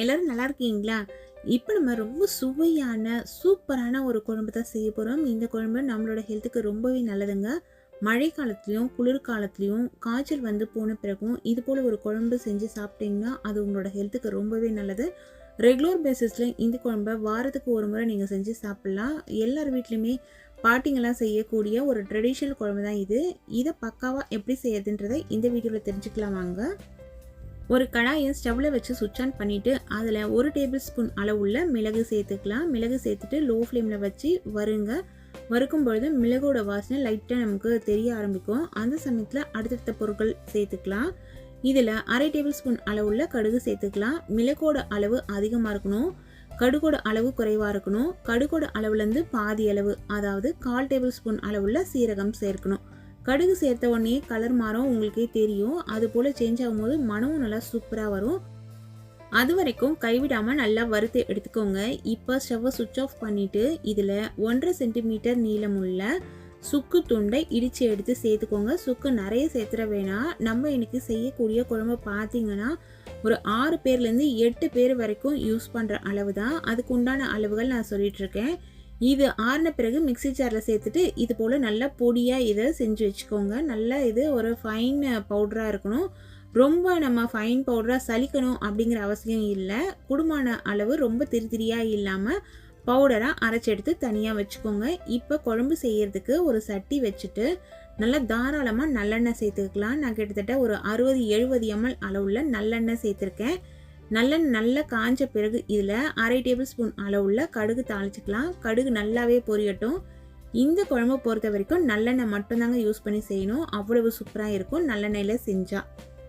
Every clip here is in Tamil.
எல்லோரும் நல்லா இருக்கீங்களா? இப்போ நம்ம ரொம்ப சுவையான சூப்பரான ஒரு குழம்பு தான் செய்ய போகிறோம் இந்த குழம்பு நம்மளோட ஹெல்த்துக்கு ரொம்பவே நல்லதுங்க. மழை காலத்துலேயும் குளிர்காலத்துலேயும் காய்ச்சல் வந்து போன பிறகும் இது போல் ஒரு குழம்பு செஞ்சு சாப்பிட்டீங்கன்னா அது உங்களோட ஹெல்த்துக்கு ரொம்பவே நல்லது. ரெகுலர் பேசிஸில் இந்த குழம்பை வாரத்துக்கு ஒரு முறை நீங்கள் செஞ்சு சாப்பிட்லாம். எல்லார் வீட்லேயுமே பாட்டிங்கெல்லாம் செய்யக்கூடிய ஒரு ட்ரெடிஷ்னல் குழம்பு தான் இது. இதை பக்காவாக எப்படி செய்யறதுன்றதை இந்த வீடியோவில் தெரிஞ்சுக்கலாம் வாங்க. ஒரு கடாயை ஸ்டவ்வில் வச்சு சுவிட்ச் ஆன் பண்ணிவிட்டு அதில் ஒரு டேபிள் ஸ்பூன் அளவுள்ள மிளகு சேர்த்துக்கலாம். மிளகு சேர்த்துட்டு லோ ஃப்ளேமில் வச்சு வருங்க வறுக்கும் பொழுது மிளகோட வாசனை லைட்டாக நமக்கு தெரிய ஆரம்பிக்கும். அந்த சமயத்தில் அடுத்தடுத்த பொருட்கள் சேர்த்துக்கலாம். இதில் அரை டேபிள் ஸ்பூன் அளவுள்ள கடுகு சேர்த்துக்கலாம். மிளகோட அளவு அதிகமாக இருக்கணும். கடுகோட அளவு குறைவாக இருக்கணும். கடுகோட அளவுலேருந்து பாதி அளவு அதாவது கால் டேபிள் ஸ்பூன் அளவுள்ள சீரகம் சேர்க்கணும். கடுகு சேர்த்த உடனே கலர் மாறும் உங்களுக்கே தெரியும். அது போல் சேஞ்ச் ஆகும்போது மனமும் நல்லா சூப்பராக வரும். அது வரைக்கும் கைவிடாமல் நல்லா வறுத்து எடுத்துக்கோங்க. இப்போ ஸ்டவ்வை சுவிட்ச் ஆஃப் பண்ணிவிட்டு இதில் ஒன்றரை சென்டிமீட்டர் நீளமுள்ள சுக்கு துண்டை இடித்து எடுத்து சேர்த்துக்கோங்க. சுக்கு நிறைய சேர்த்துட வேணாம். நம்ம இன்னைக்கு செய்யக்கூடிய குழம்பு பார்த்தீங்கன்னா ஒரு ஆறு பேர்லேருந்து எட்டு பேர் வரைக்கும் யூஸ் பண்ணுற அளவு தான் அதுக்கு உண்டான அளவுகள் நான் சொல்லிகிட்ருக்கேன் இது ஆறின பிறகு மிக்சி ஜாரில் சேர்த்துட்டு இது போல் நல்லா பொடியாக இதை செஞ்சு வச்சுக்கோங்க. நல்லா இது ஒரு ஃபைன் பவுடராக இருக்கணும். ரொம்ப நம்ம ஃபைன் பவுடராக சலிக்கணும் அப்படிங்கிற அவசியம் இல்லை. குடுமான அளவு ரொம்ப திரி திரியாக இல்லாமல் பவுடராக அரைச்சி எடுத்து தனியாக வச்சுக்கோங்க. இப்போ குழம்பு செய்யறதுக்கு ஒரு சட்டி வச்சுட்டு நல்லா தாராளமாக நல்லெண்ணெய் சேர்த்துக்கலாம். நான் கிட்டத்தட்ட ஒரு அறுபது எழுபது எம்எல் அளவில் நல்லெண்ணெய் சேர்த்துருக்கேன். நல்லெண்ணெய் நல்லா காஞ்ச பிறகு இதில் அரை டேபிள் ஸ்பூன் அளவுள்ள கடுகு தாளிச்சிக்கலாம். கடுகு நல்லாவே பொரியட்டும். இந்த குழம்பு பொறுத்த வரைக்கும் நல்லெண்ணெய் மட்டும்தாங்க யூஸ் பண்ணி செய்யணும். அவ்வளவு சூப்பராக இருக்கும். நல்லெண்ணெயில் செஞ்சால்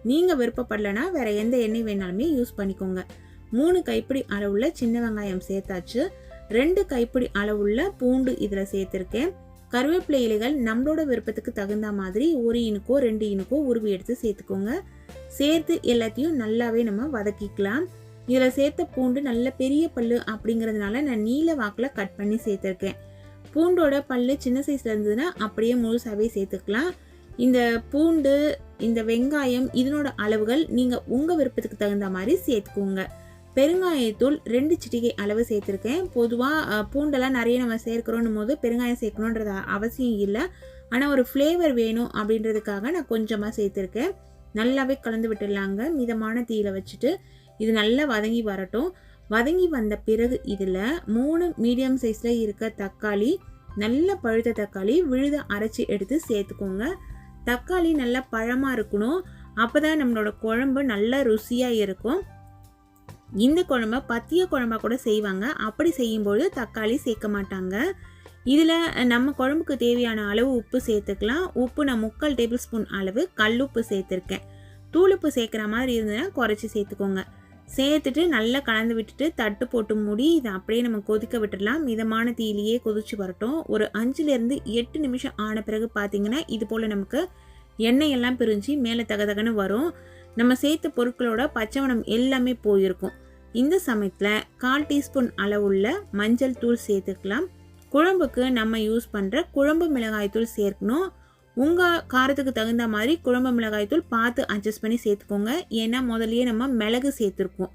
நீங்கள் விருப்பப்படலைன்னா வேறு எந்த எண்ணெய் வேணாலுமே யூஸ் பண்ணிக்கோங்க. மூணு கைப்பிடி அளவுள்ள சின்ன வெங்காயம் சேர்த்தாச்சு. ரெண்டு கைப்பிடி அளவுள்ள பூண்டு இதில் சேர்த்துருக்கேன். கருவேப்பிலை இலைகள் நம்மளோட விருப்பத்துக்கு தகுந்த மாதிரி ஒரு இனுக்கோ ரெண்டு இனுக்கோ உருவி எடுத்து சேர்த்துக்கோங்க. சேர்த்து எல்லாத்தையும் நல்லாவே நம்ம வதக்கிக்கலாம். இதில் சேர்த்த பூண்டு நல்ல பெரிய பல் அப்படிங்கிறதுனால நான் நீல வாக்கில் கட் பண்ணி சேர்த்துருக்கேன். பூண்டோட பல்லு சின்ன சைஸில் இருந்ததுன்னா அப்படியே முழுசாகவே சேர்த்துக்கலாம். இந்த பூண்டு இந்த வெங்காயம் இதனோட அளவுகள் நீங்கள் உங்கள் விருப்பத்துக்கு தகுந்த மாதிரி சேர்த்துக்கோங்க. பெருங்காயத்தூள் ரெண்டு சிட்டிகை அளவு சேர்த்துருக்கேன். பொதுவாக பூண்டெல்லாம் நிறைய நம்ம சேர்க்குறோன்னும் போது பெருங்காயம் சேர்க்கணுன்றது அவசியம் இல்லை. ஆனால் ஒரு ஃப்ளேவர் வேணும் அப்படின்றதுக்காக நான் கொஞ்சமாக சேர்த்துருக்கேன். நல்லாவே கலந்து விட்டுடலாங்க. மிதமான தீயில வச்சுட்டு இது நல்லா வதங்கி வரட்டும். வதங்கி வந்த பிறகு இதில் மூணு மீடியம் சைஸில் இருக்க தக்காளி நல்ல பழுத்த தக்காளி விழுத அரைச்சி எடுத்து சேர்த்துக்கோங்க. தக்காளி நல்லா பழமாக இருக்கணும். அப்போ தான் நம்மளோட குழம்பு நல்லா ருசியாக இருக்கும். இந்த குழம்ப பத்திய குழம்பா கூட செய்வாங்க. அப்படி செய்யும்போது தக்காளி சேர்க்க மாட்டாங்க. இதில் நம்ம குழம்புக்கு தேவையான அளவு உப்பு சேர்த்துக்கலாம். உப்பு நான் முக்கால் டேபிள் ஸ்பூன் அளவு கல்லுப்பு சேர்த்துருக்கேன். தூளுப்பு சேர்க்குற மாதிரி இருந்ததுன்னா குறைச்சி சேர்த்துக்கோங்க. சேர்த்துட்டு நல்லா கலந்து விட்டுட்டு தட்டு போட்டு மூடி இதை அப்படியே நம்ம கொதிக்க விட்டுடலாம். மிதமான தீயிலேயே கொதிச்சு வரட்டும். ஒரு அஞ்சுலேருந்து எட்டு நிமிஷம் ஆன பிறகு பார்த்தீங்கன்னா இது போல் நமக்கு எண்ணெய் எல்லாம் பிரிஞ்சு மேலே தகதகன்னு வரும். நம்ம சேர்த்த பொருட்களோட பச்சைவனம் எல்லாமே போயிருக்கும். இந்த சமயத்தில் கால் டீஸ்பூன் அளவுள்ள மஞ்சள் தூள் சேர்த்துக்கலாம். குழம்புக்கு நம்ம யூஸ் பண்ணுற குழம்பு மிளகாய் தூள் சேர்க்கணும். உங்கள் காரத்துக்கு தகுந்த மாதிரி குழம்பு மிளகாய் தூள் பார்த்து அட்ஜஸ்ட் பண்ணி சேர்த்துக்கோங்க. ஏன்னா முதல்லையே நம்ம மிளகு சேர்த்துருக்கோம்.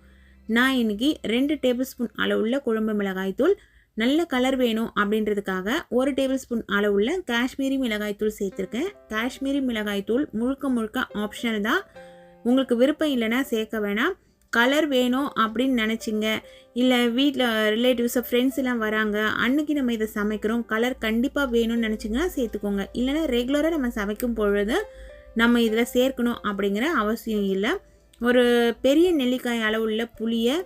நான் இன்றைக்கி ரெண்டு டேபிள் ஸ்பூன் அளவுள்ள குழம்பு மிளகாய் தூள் நல்ல கலர் வேணும் அப்படின்றதுக்காக ஒரு டேபிள் ஸ்பூன் அளவுள்ள காஷ்மீரி மிளகாய்த்தூள் சேர்த்துருக்கேன். காஷ்மீரி மிளகாய்த்தூள் முழுக்க முழுக்க ஆப்ஷனல் தான். உங்களுக்கு விருப்பம் இல்லைன்னா சேர்க்க வேணாம். கலர் வேணும் அப்படின்னு நினச்சிங்க. இல்லை வீட்டில் ரிலேட்டிவ்ஸை ஃப்ரெண்ட்ஸ் எல்லாம் வராங்க. அன்னைக்கு நம்ம இதை சமைக்கிறோம். கலர் கண்டிப்பாக வேணும்னு நினச்சிங்கன்னா சேர்த்துக்கோங்க. இல்லைன்னா ரெகுலராக நம்ம சமைக்கும் பொழுது நம்ம இதில் சேர்க்கணும் அப்படிங்கிற அவசியம் இல்லை. ஒரு பெரிய நெல்லிக்காய் அளவுள்ள புளியை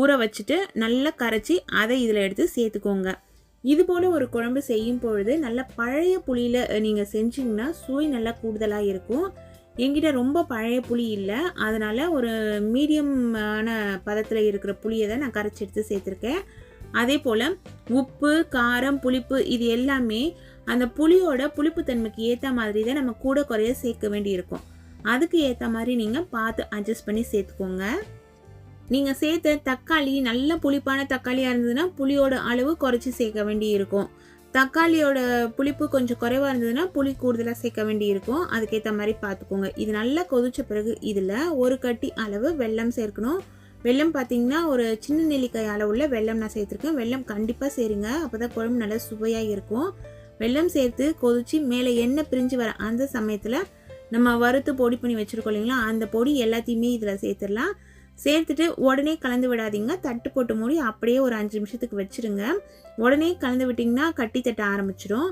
ஊற வச்சுட்டு நல்லா கரைச்சி அதை இதில் எடுத்து சேர்த்துக்கோங்க. இது போல் ஒரு குழம்பு செய்யும் பொழுது நல்ல பழைய புளியில் நீங்கள் செஞ்சிங்கன்னா சுவை நல்லா கூடுதலாக இருக்கும். என்கிட்ட ரொம்ப பழைய புளி இல்லை. அதனால் ஒரு மீடியமான பதத்தில் இருக்கிற புளியை தான் நான் கரைச்சி எடுத்து சேர்த்துருக்கேன். அதே போல் உப்பு காரம் புளிப்பு இது எல்லாமே அந்த புளியோட புளிப்பு தன்மைக்கு ஏற்ற மாதிரி தான் நம்ம கூட குறைய சேர்க்க வேண்டியிருக்கும். அதுக்கு ஏற்ற மாதிரி நீங்கள் பார்த்து அட்ஜஸ்ட் பண்ணி சேர்த்துக்கோங்க. நீங்கள் சேர்த்த தக்காளி நல்ல புளிப்பான தக்காளியாக இருந்ததுன்னா புளியோட அளவு குறைச்சி சேர்க்க வேண்டி இருக்கும் தக்காளியோட புளிப்பு கொஞ்சம் குறைவாக இருந்ததுன்னா புளி கூடுதலாக சேர்க்க வேண்டி இருக்கும் அதுக்கேற்ற மாதிரி பார்த்துக்கோங்க இது நல்லா கொதிச்ச பிறகு இதில் ஒரு கட்டி அளவு வெல்லம் சேர்க்கணும். வெல்லம் பார்த்தீங்கன்னா ஒரு சின்ன நெல்லிக்காய் அளவுள்ள வெல்லம் நான் சேர்த்துருக்கேன். வெல்லம் கண்டிப்பாக சேருங்க. அப்போ தான் குழம்பு நல்லா சுவையாக இருக்கும். வெல்லம் சேர்த்து கொதிச்சு மேலே எண்ணெய் பிரிஞ்சு வர அந்த சமயத்தில் நம்ம வறுத்து பொடி பண்ணி வச்சுருக்கோம் இல்லைங்களா? அந்த பொடி எல்லாத்தையுமே இதில் சேர்த்துடலாம். சேர்த்துட்டு உடனே கலந்து விடாதீங்க. தட்டு போட்டு மூடி அப்படியே ஒரு அஞ்சு நிமிஷத்துக்கு வச்சுருங்க. உடனே கலந்து விட்டிங்கன்னா கட்டி தட்ட ஆரம்பிச்சிடும்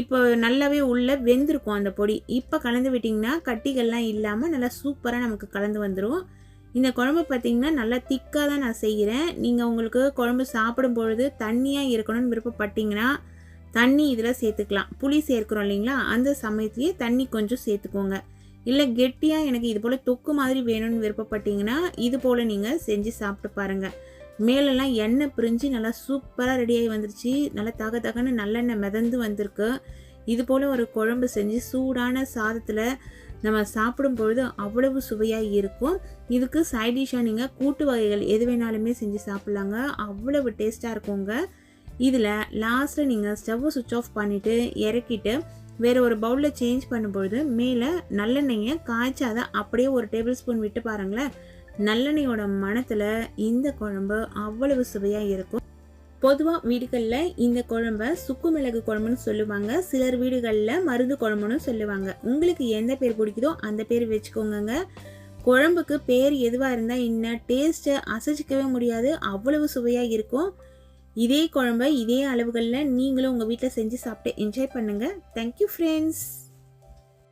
இப்போ நல்லாவே உள்ளே வெந்திருக்கும் அந்த பொடி. இப்போ கலந்து விட்டிங்கன்னா கட்டிகள்லாம் இல்லாமல் நல்லா சூப்பராக நமக்கு கலந்து வந்துடும் இந்த குழம்பு பார்த்திங்கன்னா நல்லா திக்காக தான் நான் செய்கிறேன் நீங்கள் உங்களுக்கு குழம்பு சாப்பிடும் பொழுது தண்ணியாக இருக்கணும்னு விருப்பப்பட்டிங்கன்னா தண்ணி இதில் சேர்த்துக்கலாம். புளி சேர்க்குறோம் இல்லைங்களா? அந்த சமயத்துலேயே தண்ணி கொஞ்சம் சேர்த்துக்கோங்க. இல்லை கெட்டியாக எனக்கு இது போல் தொக்கு மாதிரி வேணும்னு விருப்பப்பட்டீங்கன்னா இது போல் நீங்கள் செஞ்சு சாப்பிட்டு பாருங்கள் மேலெல்லாம் எண்ணெய் பிரிஞ்சு நல்லா சூப்பராக ரெடியாகி வந்துருச்சு. நல்லா தக தகன்னு நல்லெண்ணெய் மிதந்து வந்திருக்கு. இது போல் ஒரு குழம்பு செஞ்சு சூடான சாதத்தில் நம்ம சாப்பிடும் பொழுது அவ்வளவு சுவையாக இருக்கும். இதுக்கு சைடிஷாக நீங்கள் கூட்டு வகைகள் எது வேணாலுமே செஞ்சு சாப்பிட்லாங்க. அவ்வளவு டேஸ்ட்டாக இருக்குங்க. இதில் லாஸ்ட்டில் நீங்கள் ஸ்டவ்வை சுவிட்ச் ஆஃப் பண்ணிவிட்டு இறக்கிட்டு வேறு ஒரு பவுலில் சேஞ்ச் பண்ணும்பொழுது மேலே நல்லெண்ணெயை காய்ச்சாத அப்படியே ஒரு டேபிள் ஸ்பூன் விட்டு பாருங்களேன். நல்லெண்ணெயோட மணத்தில் இந்த குழம்பு அவ்வளவு சுவையாக இருக்கும். பொதுவாக வீடுகளில் இந்த குழம்ப சுக்கு மிளகு குழம்புன்னு சொல்லுவாங்க. சிலர் வீடுகளில் மருந்து குழம்புன்னு சொல்லுவாங்க. உங்களுக்கு எந்த பேர் பிடிக்குதோ அந்த பேர் வச்சுக்கோங்க குழம்புக்கு பேர் எதுவாக இருந்தால் என்ன டேஸ்ட்டை அசைச்சிக்கவே முடியாது. அவ்வளவு சுவையாக இருக்கும். இதே குழம்ப இதே அளவுகளில் நீங்களும் உங்கள் வீட்டில் செஞ்சு சாப்பிட்டு என்ஜாய் பண்ணுங்கள் தேங்க்யூ ஃப்ரெண்ட்ஸ்